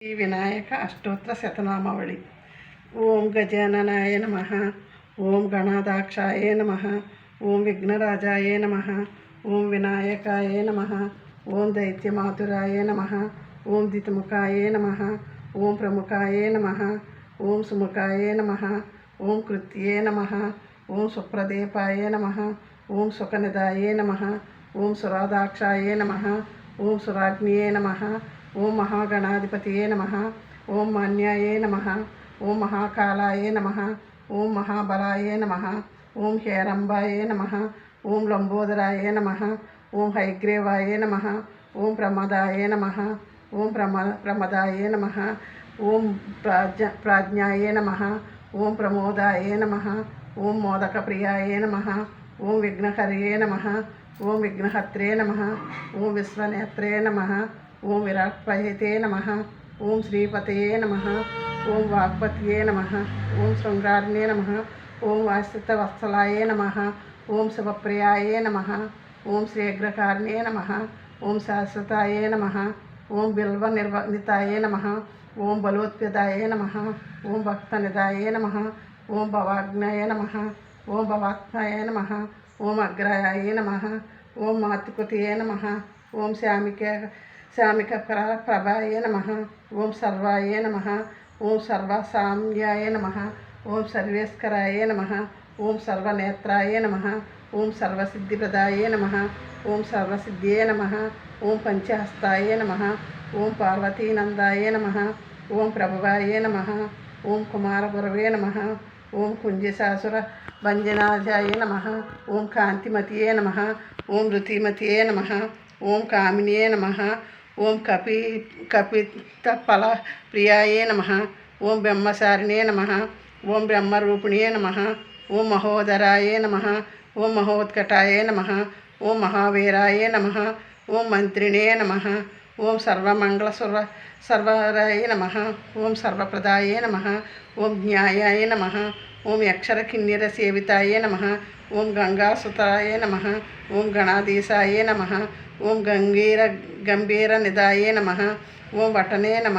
శ్రీ వినాయక అష్టోత్తర శతనామావళి ఓం గజాననాయ నమ ఓం గణాదాక్షాయ నమ ఓం విఘ్నరాజాయ నమ ఓం వినాయకాయ నమ ఓం దైత్యమాతురాయ నమ ఓం దితముఖాయ నమ ఓం ప్రముఖాయ నమ ఓం సుముఖాయ నమ ఓం కృత్యే నమ ఓం సుప్రదీపాయ నమ ఓం సుఖనిదాయ నమ ఓం సురాదాక్షాయ నమ ఓం సురాగ్నియే నమ ఓం మహాగణాధిపతియే నమ ఓం మాన్యాయే నమ ఓం మహాకాలాయ నమ ఓం మహాబలాయే నమ ఓం హేరంబాయే నమ ఓం లంబోదరాయే నమ ఓం హైగ్రేవాయే నమ ఓం ప్రమదాయే నమ ఓం ప్రమ ప్రమదాయే నమ ఓం ప్రాజ్ఞ ప్రాజ్ఞాయే నమ ఓం ప్రమోదాయే నమ ఓం మోదకప్రియాయ నమ ఓం విఘ్నహరియే నమ ఓం విఘ్నహత్రే నమ ఓం విశ్వనేత్రే నమ ఓం విరాట్పయతే నమ ఓం శ్రీపతయే నమ ఓం వాగ్పతయే నమ ఓం శృంగార్ణే నమ ఓం వాసిత వత్సలాయే నమ ఓం శుభప్రియాయ నమ ఓం శ్రీగ్రకార్ణే నమ ఓం శాశ్వతాయే నమ ఓం బిల్వ నిర్వనితాయ నమ ఓం బలోత్ప్యదాయ నమ ఓం భక్తనిదాయ నమ ఓం భవాగ్నాయ నమ ఓం భవాత్మాయ నమ ఓం అగ్రాయ నమ ఓం మాతృకృతయే నమ ఓం శ్యామిక శ్యామిక ప్ర ప్రభాయ నమ ఓం సర్వాయ నమ ఓం సర్వసామ్యాయ నమ ఓం సర్వేశ్వరాయ నమ ఓం సర్వనేత్రాయ నమ ఓం సర్వసిద్ధిప్రదాయ నమ ఓం సర్వసిద్ధ్యే నమ ఓం పంచహస్తాయ నమ ఓం పార్వతీనందాయ నమ ఓం ప్రభువాయ నమ ఓం కుమారగురవే నమ ఓం కుంజశాసుర భంజనాజాయ నమ ఓం కాంతిమతియే నమ ఓం రుతిమతియే నమ ఓం కామినియే నమ ఓం కపి కపిత ఫల ప్రియాయే నమ. ఓం బ్రహ్మసారిణే నమ. ఓం బ్రహ్మరూపిణే నమ. ఓం మహోదరాయే నమ. ఓం మహోత్కటాయే నమ. ఓం మహావీరాయే నమ. ఓం మంత్రిణే నమ. ఓం సర్వమంగళ సర్వ సర్వరాయ నమ. ఓం సర్వప్రదాయ నమ. ఓం జ్ఞాయాయ నమ. ఓం అక్షర కిన్నెర సేవితాయే నమ ఓం గంగాసుతాయే నమ ఓం గణాధీశాయే నమ ఓం గంగీర గంభీర నిదాయే నమ ఓం వటనే నమ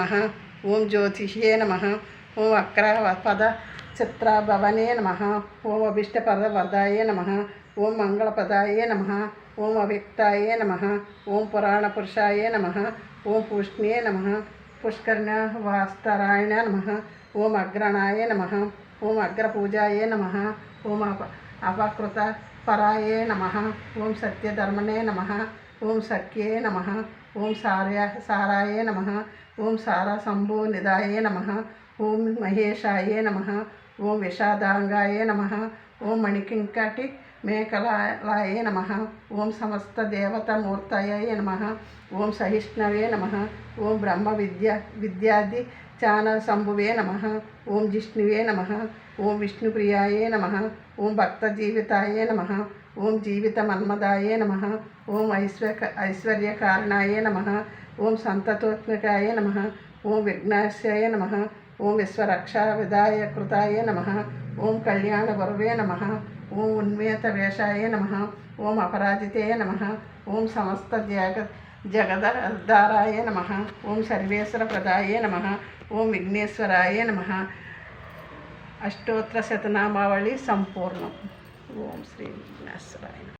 ఓం జ్యోతిషే నమ ఓం అక్ర పద చిత్రభవనే నమ ఓం అభిష్టపద వరదాయే నమ ఓం మంగళపదాయే నమ ఓం అవ్యక్తాయే నమ ఓం పురాణపురుషాయ నమ ఓం పూష్ణే నమ పుష్కర్ణ వాస్తరాయణ నమ ఓం అగ్రణాయ నమ ఓం అగ్రపూజాయ నమ ఓం అప అపకృత పరాయే నమ ఓం సత్యధర్మనే నమ ఓం సఖ్యే నమ ఓం సార్య సారాయే నమ ఓం సారా శంభో నిదాయే నమ ఓం మహేషాయే నమ ఓం విషాదాంగాయే నమ ఓం మణికింకటి మేకలాయ నమ ఓం సమస్త దేవతమూర్తయ నమ ఓం సహిష్ణవే నమ ఓం బ్రహ్మ విద్య విద్యాది చాన శంభువే నమ ఓం జిష్ణువే నమ ఓం విష్ణుప్రియాయే నమ ఓం భక్త జీవితాయే నమ ఓం జీవిత మన్మదాయే నమ ఓం ఐశ్వర్య ఐశ్వర్యకారణాయ నమ ఓం సంతతోత్మికాయ నమ ఓం విఘ్నాశాయ నమ ఓం విశ్వరక్షా విదాయకృతాయ నమ ఓం కళ్యాణ గురవే నమ ఓం ఉన్మేత వేషాయ నమ ఓం అపరాజితే నమ ఓం సమస్త జగ జగదారాయ నమ. ఓం సర్వేశ్వర ప్రదాయ నమ. ఓం విఘ్నేశ్వరాయ నమ. అష్టోత్తర శతనామావళి సంపూర్ణం. ఓం శ్రీ విఘ్నేశ్వరాయ